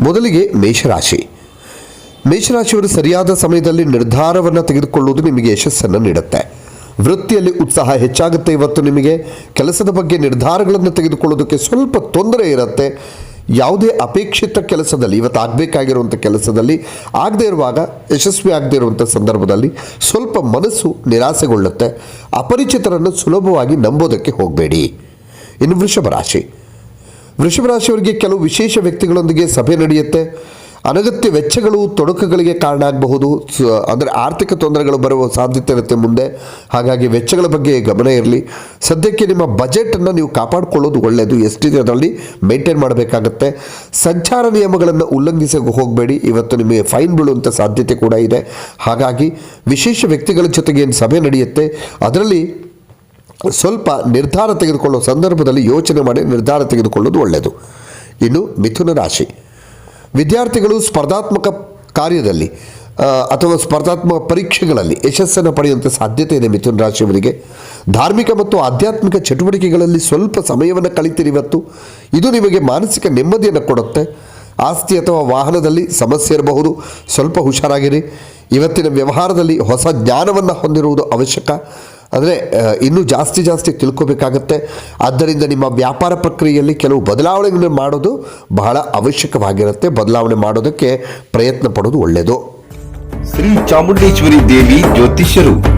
ಮೊದಲಿಗೆ ಮೇಷರಾಶಿ. ಮೇಷರಾಶಿಯವರು ಸರಿಯಾದ ಸಮಯದಲ್ಲಿ ನಿರ್ಧಾರವನ್ನು ತೆಗೆದುಕೊಳ್ಳುವುದು ನಿಮಗೆ ಯಶಸ್ಸನ್ನು ನೀಡುತ್ತೆ. ವೃತ್ತಿಯಲ್ಲಿ ಉತ್ಸಾಹ ಹೆಚ್ಚಾಗುತ್ತೆ ಇವತ್ತು ನಿಮಗೆ. ಕೆಲಸದ ಬಗ್ಗೆ ನಿರ್ಧಾರಗಳನ್ನು ತೆಗೆದುಕೊಳ್ಳೋದಕ್ಕೆ ಸ್ವಲ್ಪ ತೊಂದರೆ ಇರುತ್ತೆ. ಯಾವುದೇ ಅಪೇಕ್ಷಿತ ಕೆಲಸದಲ್ಲಿ, ಇವತ್ತು ಆಗಬೇಕಾಗಿರುವಂಥ ಕೆಲಸದಲ್ಲಿ ಆಗದೇ ಇರುವಾಗ, ಯಶಸ್ವಿ ಆಗದೇ ಇರುವಂಥ ಸಂದರ್ಭದಲ್ಲಿ ಸ್ವಲ್ಪ ಮನಸ್ಸು ನಿರಾಸೆಗೊಳ್ಳುತ್ತೆ. ಅಪರಿಚಿತರನ್ನು ಸುಲಭವಾಗಿ ನಂಬೋದಕ್ಕೆ ಹೋಗಬೇಡಿ. ಇನ್ನು ವೃಷಭ ರಾಶಿ. ವೃಷಭ ರಾಶಿಯವರಿಗೆ ಕೆಲವು ವಿಶೇಷ ವ್ಯಕ್ತಿಗಳೊಂದಿಗೆ ಸಭೆ ನಡೆಯುತ್ತೆ. ಅನಗತ್ಯ ವೆಚ್ಚಗಳು ತೊಡಕುಗಳಿಗೆ ಕಾರಣ ಆಗಬಹುದು. ಅಂದರೆ ಆರ್ಥಿಕ ತೊಂದರೆಗಳು ಬರುವ ಸಾಧ್ಯತೆ ಇರುತ್ತೆ ಮುಂದೆ. ಹಾಗಾಗಿ ವೆಚ್ಚಗಳ ಬಗ್ಗೆ ಗಮನ ಇರಲಿ. ಸದ್ಯಕ್ಕೆ ನಿಮ್ಮ ಬಜೆಟನ್ನು ನೀವು ಕಾಪಾಡಿಕೊಳ್ಳೋದು ಒಳ್ಳೆಯದು ಎಷ್ಟಿದೆ ಅದರಲ್ಲಿ ಮೇಂಟೈನ್ ಮಾಡಬೇಕಾಗತ್ತೆ. ಸಂಚಾರ ನಿಯಮಗಳನ್ನು ಉಲ್ಲಂಘಿಸಿ ಹೋಗಬೇಡಿ. ಇವತ್ತು ನಿಮಗೆ ಫೈನ್ ಬೀಳುವಂಥ ಸಾಧ್ಯತೆ ಕೂಡ ಇದೆ. ಹಾಗಾಗಿ ವಿಶೇಷ ವ್ಯಕ್ತಿಗಳ ಜೊತೆಗೆ ಏನು ಸಭೆ ನಡೆಯುತ್ತೆ. ಅದರಲ್ಲಿ ಸ್ವಲ್ಪ ನಿರ್ಧಾರ ತೆಗೆದುಕೊಳ್ಳುವ ಸಂದರ್ಭದಲ್ಲಿ ಯೋಚನೆ ಮಾಡಿ ನಿರ್ಧಾರ ತೆಗೆದುಕೊಳ್ಳುವುದು ಒಳ್ಳೆಯದು. ಇನ್ನು ಮಿಥುನ ರಾಶಿ. ವಿದ್ಯಾರ್ಥಿಗಳು ಸ್ಪರ್ಧಾತ್ಮಕ ಕಾರ್ಯದಲ್ಲಿ ಅಥವಾ ಸ್ಪರ್ಧಾತ್ಮಕ ಪರೀಕ್ಷೆಗಳಲ್ಲಿ ಯಶಸ್ಸನ್ನು ಪಡೆಯುವಂಥ ಸಾಧ್ಯತೆ ಇದೆ ಮಿಥುನ ರಾಶಿಯವರಿಗೆ. ಧಾರ್ಮಿಕ ಮತ್ತು ಆಧ್ಯಾತ್ಮಿಕ ಚಟುವಟಿಕೆಗಳಲ್ಲಿ ಸ್ವಲ್ಪ ಸಮಯವನ್ನು ಕಳಿತೀರಿ ಇವತ್ತು. ಇದು ನಿಮಗೆ ಮಾನಸಿಕ ನೆಮ್ಮದಿಯನ್ನು ಕೊಡುತ್ತೆ. ಆಸ್ತಿ ಅಥವಾ ವಾಹನದಲ್ಲಿ ಸಮಸ್ಯೆ ಇರಬಹುದು. ಸ್ವಲ್ಪ ಹುಷಾರಾಗಿರಿ. ಇವತ್ತಿನ ವ್ಯವಹಾರದಲ್ಲಿ ಹೊಸ ಜ್ಞಾನವನ್ನು ಹೊಂದಿರುವುದು ಅವಶ್ಯಕ. ಅಂದರೆ ಇನ್ನೂ ಜಾಸ್ತಿ ಜಾಸ್ತಿ ತಿಳ್ಕೋಬೇಕಾಗತ್ತೆ. ಆದ್ದರಿಂದ ನಿಮ್ಮ ವ್ಯಾಪಾರ ಪ್ರಕ್ರಿಯೆಯಲ್ಲಿ ಕೆಲವು ಬದಲಾವಣೆಗಳನ್ನು ಮಾಡೋದು ಬಹಳ ಅವಶ್ಯಕವಾಗಿರುತ್ತೆ. ಬದಲಾವಣೆ ಮಾಡೋದಕ್ಕೆ ಪ್ರಯತ್ನ ಪಡೋದು ಒಳ್ಳೆಯದು. ಶ್ರೀ ಚಾಮುಂಡೇಶ್ವರಿ ದೇವಿ ಜ್ಯೋತಿಷ್ಯರು.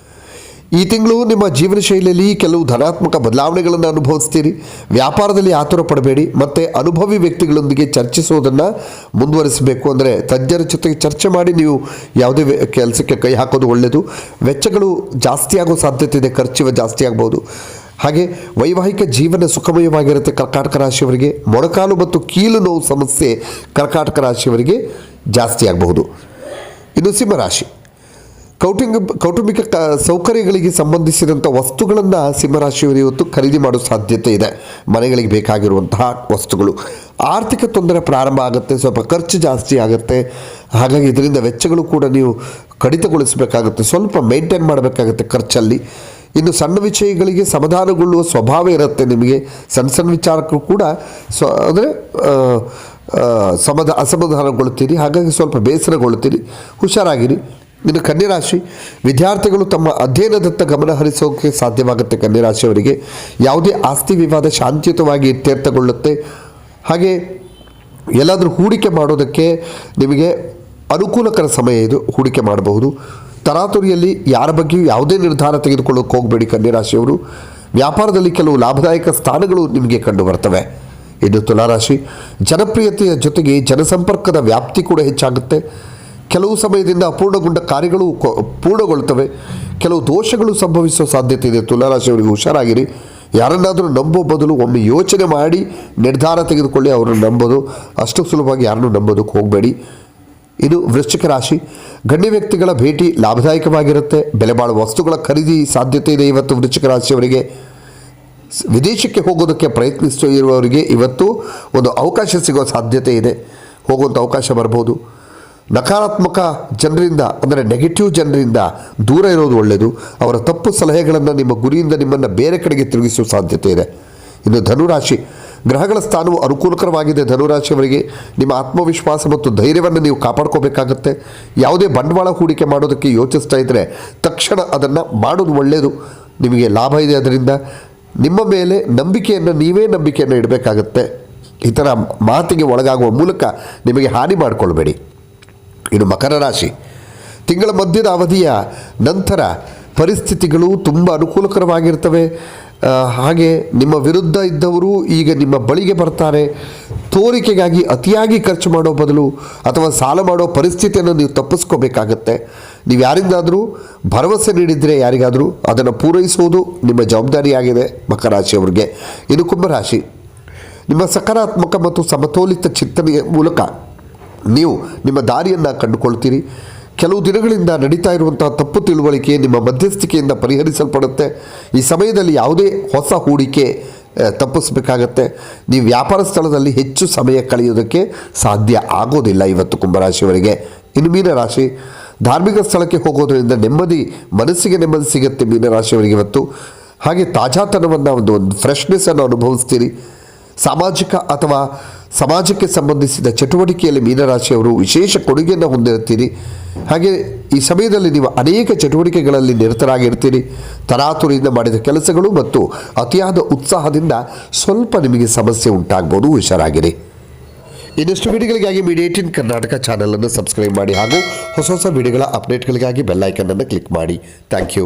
ಈ ತಿಂಗಳು ನಿಮ್ಮ ಜೀವನ ಶೈಲಿಯಲ್ಲಿ ಕೆಲವು ಧನಾತ್ಮಕ ಬದಲಾವಣೆಗಳನ್ನು ಅನುಭವಿಸ್ತೀರಿ. ವ್ಯಾಪಾರದಲ್ಲಿ ಆತುರ ಪಡಬೇಡಿ. ಮತ್ತು ಅನುಭವಿ ವ್ಯಕ್ತಿಗಳೊಂದಿಗೆ ಚರ್ಚಿಸೋದನ್ನು ಮುಂದುವರಿಸಬೇಕು. ಅಂದರೆ ತಜ್ಞರ ಜೊತೆಗೆ ಚರ್ಚೆ ಮಾಡಿ ನೀವು ಯಾವುದೇ ಕೆಲಸಕ್ಕೆ ಕೈ ಹಾಕೋದು ಒಳ್ಳೆಯದು ವೆಚ್ಚಗಳು ಜಾಸ್ತಿ ಆಗೋ ಸಾಧ್ಯತೆ ಇದೆ. ಖರ್ಚು ಜಾಸ್ತಿ ಆಗ್ಬೋದು. ಹಾಗೆ ವೈವಾಹಿಕ ಜೀವನ ಸುಖಮಯವಾಗಿರುತ್ತೆ ಕರ್ಕಾಟಕ ರಾಶಿಯವರಿಗೆ. ಮೊಣಕಾಲು ಮತ್ತು ಕೀಲು ನೋವು ಸಮಸ್ಯೆ ಕರ್ಕಾಟಕ ರಾಶಿಯವರಿಗೆ ಜಾಸ್ತಿ ಆಗಬಹುದು. ಇನ್ನು ಸಿಂಹರಾಶಿ ಕೌಟುಂಬ, ಕೌಟುಂಬಿಕ ಸೌಕರ್ಯಗಳಿಗೆ ಸಂಬಂಧಿಸಿದಂಥ ವಸ್ತುಗಳನ್ನು ಸಿಂಹರಾಶಿಯವರು ಇವತ್ತು ಖರೀದಿ ಮಾಡೋ ಸಾಧ್ಯತೆ ಇದೆ. ಮನೆಗಳಿಗೆ ಬೇಕಾಗಿರುವಂತಹ ವಸ್ತುಗಳು. ಆರ್ಥಿಕ ತೊಂದರೆ ಪ್ರಾರಂಭ ಆಗುತ್ತೆ, ಸ್ವಲ್ಪ ಖರ್ಚು ಜಾಸ್ತಿ ಆಗುತ್ತೆ. ಹಾಗಾಗಿ ಇದರಿಂದ ವೆಚ್ಚಗಳು ಕೂಡ ನೀವು ಕಡಿತಗೊಳಿಸಬೇಕಾಗುತ್ತೆ, ಸ್ವಲ್ಪ ಮೇಂಟೈನ್ ಮಾಡಬೇಕಾಗುತ್ತೆ ಖರ್ಚಲ್ಲಿ. ಇನ್ನು ಸಣ್ಣ ವಿಷಯಗಳಿಗೆ ಸಮಾಧಾನಗೊಳ್ಳುವ ಸ್ವಭಾವ ಇರುತ್ತೆ ನಿಮಗೆ. ಸಣ್ಣ ಸಣ್ಣ ವಿಚಾರಕ್ಕೂ ಕೂಡ ಸ್ವ, ಅಂದರೆ ಸಮಧ ಅಸಮಾಧಾನಗೊಳ್ತೀರಿ ಹಾಗಾಗಿ ಸ್ವಲ್ಪ ಬೇಸರಗೊಳ್ಳುತ್ತೀರಿ. ಹುಷಾರಾಗಿರಿ. ಇನ್ನು ಕನ್ಯರಾಶಿ. ವಿದ್ಯಾರ್ಥಿಗಳು ತಮ್ಮ ಅಧ್ಯಯನದತ್ತ ಗಮನ ಹರಿಸೋಕೆ ಸಾಧ್ಯವಾಗುತ್ತೆ ಕನ್ಯರಾಶಿಯವರಿಗೆ. ಯಾವುದೇ ಆಸ್ತಿ ವಿವಾದ ಶಾಂತಿಯುತವಾಗಿ ಇತ್ಯರ್ಥಗೊಳ್ಳುತ್ತೆ. ಹಾಗೆ ಎಲ್ಲಾದರೂ ಹೂಡಿಕೆ ಮಾಡೋದಕ್ಕೆ ನಿಮಗೆ ಅನುಕೂಲಕರ ಸಮಯ ಇದು, ಹೂಡಿಕೆ ಮಾಡಬಹುದು. ತರಾತುರಿಯಲ್ಲಿ ಯಾರ ಬಗ್ಗೆಯೂ ಯಾವುದೇ ನಿರ್ಧಾರ ತೆಗೆದುಕೊಳ್ಳೋಕೆ ಹೋಗಬೇಡಿ ಕನ್ಯರಾಶಿಯವರು. ವ್ಯಾಪಾರದಲ್ಲಿ ಕೆಲವು ಲಾಭದಾಯಕ ಸ್ಥಾನಗಳು ನಿಮಗೆ ಕಂಡು ಬರ್ತವೆ ಇನ್ನು ತುಲಾರಾಶಿ. ಜನಪ್ರಿಯತೆಯ ಜೊತೆಗೆ ಜನಸಂಪರ್ಕದ ವ್ಯಾಪ್ತಿ ಕೂಡ ಹೆಚ್ಚಾಗುತ್ತೆ. ಕೆಲವು ಸಮಯದಿಂದ ಅಪೂರ್ಣಗೊಂಡ ಕಾರ್ಯಗಳು ಪೂರ್ಣಗೊಳ್ಳುತ್ತವೆ. ಕೆಲವು ದೋಷಗಳು ಸಂಭವಿಸುವ ಸಾಧ್ಯತೆ ಇದೆ. ತುಲಾರಾಶಿಯವರಿಗೆ ಹುಷಾರಾಗಿರಿ. ಯಾರನ್ನಾದರೂ ನಂಬೋ ಬದಲು ಒಮ್ಮೆ ಯೋಚನೆ ಮಾಡಿ, ನಿರ್ಧಾರ ತೆಗೆದುಕೊಳ್ಳಿ, ಅವರನ್ನು ನಂಬೋದು. ಅಷ್ಟು ಸುಲಭವಾಗಿ ಯಾರನ್ನೂ ನಂಬೋದಕ್ಕೆ ಹೋಗಬೇಡಿ. ಇದು ವೃಶ್ಚಿಕ ರಾಶಿ. ಗಣ್ಯ ವ್ಯಕ್ತಿಗಳ ಭೇಟಿ ಲಾಭದಾಯಕವಾಗಿರುತ್ತೆ. ಬೆಲೆ ವಸ್ತುಗಳ ಖರೀದಿ ಸಾಧ್ಯತೆ ಇದೆ ಇವತ್ತು ವೃಶ್ಚಿಕ ರಾಶಿಯವರಿಗೆ. ವಿದೇಶಕ್ಕೆ ಹೋಗೋದಕ್ಕೆ ಪ್ರಯತ್ನಿಸುತ್ತಿರುವವರಿಗೆ ಇವತ್ತು ಒಂದು ಅವಕಾಶ ಸಿಗೋ ಸಾಧ್ಯತೆ ಇದೆ. ಹೋಗುವಂಥ ಅವಕಾಶ ಬರ್ಬೋದು. ನಕಾರಾತ್ಮಕ ಜನರಿಂದ, ಅಂದರೆ ನೆಗೆಟಿವ್ ಜನರಿಂದ ದೂರ ಇರೋದು ಒಳ್ಳೆಯದು ಅವರ ತಪ್ಪು ಸಲಹೆಗಳನ್ನು ನಿಮ್ಮ ಗುರಿಯಿಂದ ನಿಮ್ಮನ್ನು ಬೇರೆ ಕಡೆಗೆ ತಿರುಗಿಸುವ ಸಾಧ್ಯತೆ ಇದೆ. ಇನ್ನು ಧನುರಾಶಿ, ಗ್ರಹಗಳ ಸ್ಥಾನವು ಅನುಕೂಲಕರವಾಗಿದೆ ಧನುರಾಶಿಯವರಿಗೆ. ನಿಮ್ಮ ಆತ್ಮವಿಶ್ವಾಸ ಮತ್ತು ಧೈರ್ಯವನ್ನು ನೀವು ಕಾಪಾಡ್ಕೋಬೇಕಾಗತ್ತೆ. ಯಾವುದೇ ಬಂಡವಾಳ ಹೂಡಿಕೆ ಮಾಡೋದಕ್ಕೆ ಯೋಚಿಸ್ತಾ ಇದ್ದರೆ ತಕ್ಷಣ ಅದನ್ನು ಮಾಡೋದು ಒಳ್ಳೆಯದು ನಿಮಗೆ ಲಾಭ ಇದೆ ಅದರಿಂದ. ನಿಮ್ಮ ಮೇಲೆ ನಂಬಿಕೆಯನ್ನು, ನೀವೇ ನಂಬಿಕೆಯನ್ನು ಇಡಬೇಕಾಗತ್ತೆ. ಈ ಥರ ಮಾತಿಗೆ ಒಳಗಾಗುವ ಮೂಲಕ ನಿಮಗೆ ಹಾನಿ ಮಾಡಿಕೊಳ್ಬೇಡಿ. ಇನ್ನು ಮಕರ ರಾಶಿ. ತಿಂಗಳ ಮಧ್ಯದ ಅವಧಿಯ ನಂತರ ಪರಿಸ್ಥಿತಿಗಳು ತುಂಬ ಅನುಕೂಲಕರವಾಗಿರ್ತವೆ. ಹಾಗೆ ನಿಮ್ಮ ವಿರುದ್ಧ ಇದ್ದವರು ಈಗ ನಿಮ್ಮ ಬಳಿಗೆ ಬರ್ತಾರೆ. ತೋರಿಕೆಗಾಗಿ ಅತಿಯಾಗಿ ಖರ್ಚು ಮಾಡೋ ಬದಲು ಅಥವಾ ಸಾಲ ಮಾಡೋ ಪರಿಸ್ಥಿತಿಯನ್ನು ನೀವು ತಪ್ಪಿಸ್ಕೋಬೇಕಾಗತ್ತೆ. ನೀವು ಯಾರಿಂದಾದರೂ ಭರವಸೆ ನೀಡಿದರೆ ಯಾರಿಗಾದರೂ ಅದನ್ನು ಪೂರೈಸುವುದು ನಿಮ್ಮ ಜವಾಬ್ದಾರಿಯಾಗಿದೆ ಮಕರ ರಾಶಿಯವ್ರಿಗೆ. ಇದು ಕುಂಭರಾಶಿ ನಿಮ್ಮ ಸಕಾರಾತ್ಮಕ ಮತ್ತು ಸಮತೋಲಿತ ಚಿಂತನೆಯ ಮೂಲಕ ನೀವು ನಿಮ್ಮ ದಾರಿಯನ್ನು ಕಂಡುಕೊಳ್ತೀರಿ. ಕೆಲವು ದಿನಗಳಿಂದ ನಡೀತಾ ಇರುವಂತಹ ತಪ್ಪು ತಿಳುವಳಿಕೆ ನಿಮ್ಮ ಮಧ್ಯಸ್ಥಿಕೆಯಿಂದ ಪರಿಹರಿಸಲ್ಪಡುತ್ತೆ. ಈ ಸಮಯದಲ್ಲಿ ಯಾವುದೇ ಹೊಸ ಹೂಡಿಕೆ ತಪ್ಪಿಸಬೇಕಾಗತ್ತೆ. ನೀವು ವ್ಯಾಪಾರ ಸ್ಥಳದಲ್ಲಿ ಹೆಚ್ಚು ಸಮಯ ಕಳೆಯೋದಕ್ಕೆ ಸಾಧ್ಯ ಆಗೋದಿಲ್ಲ ಇವತ್ತು ಕುಂಭರಾಶಿಯವರಿಗೆ. ಇನ್ನು ಮೀನರಾಶಿ, ಧಾರ್ಮಿಕ ಸ್ಥಳಕ್ಕೆ ಹೋಗೋದರಿಂದ ನೆಮ್ಮದಿ, ಮನಸ್ಸಿಗೆ ನೆಮ್ಮದಿ ಸಿಗುತ್ತೆ ಮೀನರಾಶಿಯವರಿಗೆ ಇವತ್ತು. ಹಾಗೆ ತಾಜಾತನವನ್ನು ಒಂದು ಒಂದು ಫ್ರೆಶ್ನೆಸ್ಸನ್ನು ಅನುಭವಿಸ್ತೀರಿ. ಸಾಮಾಜಿಕ ಅಥವಾ ಸಮಾಜಕ್ಕೆ ಸಂಬಂಧಿಸಿದ ಚಟುವಟಿಕೆಯಲ್ಲಿ ಮೀನರಾಶಿಯವರು ವಿಶೇಷ ಕೊಡುಗೆಯನ್ನು ಹೊಂದಿರುತ್ತೀರಿ. ಹಾಗೆ ಈ ಸಮಯದಲ್ಲಿ ನೀವು ಅನೇಕ ಚಟುವಟಿಕೆಗಳಲ್ಲಿ ನಿರತರಾಗಿರ್ತೀರಿ ತರಾತುರಿಯಿಂದ ಮಾಡಿದ ಕೆಲಸಗಳು ಮತ್ತು ಅತಿಯಾದ ಉತ್ಸಾಹದಿಂದ ಸ್ವಲ್ಪ ನಿಮಗೆ ಸಮಸ್ಯೆ ಉಂಟಾಗ್ಬೋದು ಹುಷಾರಾಗಿರಿ. ಇನ್ನಷ್ಟು ವಿಡಿಯೋಗಳಿಗಾಗಿ ಮೀಡಿಯಾ ಏಟಿನ್ ಕರ್ನಾಟಕ ಚಾನಲನ್ನು ಸಬ್ಸ್ಕ್ರೈಬ್ ಮಾಡಿ ಹಾಗೂ ಹೊಸ ಹೊಸ ವಿಡಿಯೋಗಳ ಅಪ್ಡೇಟ್ಗಳಿಗಾಗಿ ಬೆಲ್ಲೈಕನ್ನನ್ನು ಕ್ಲಿಕ್ ಮಾಡಿ. Thank you.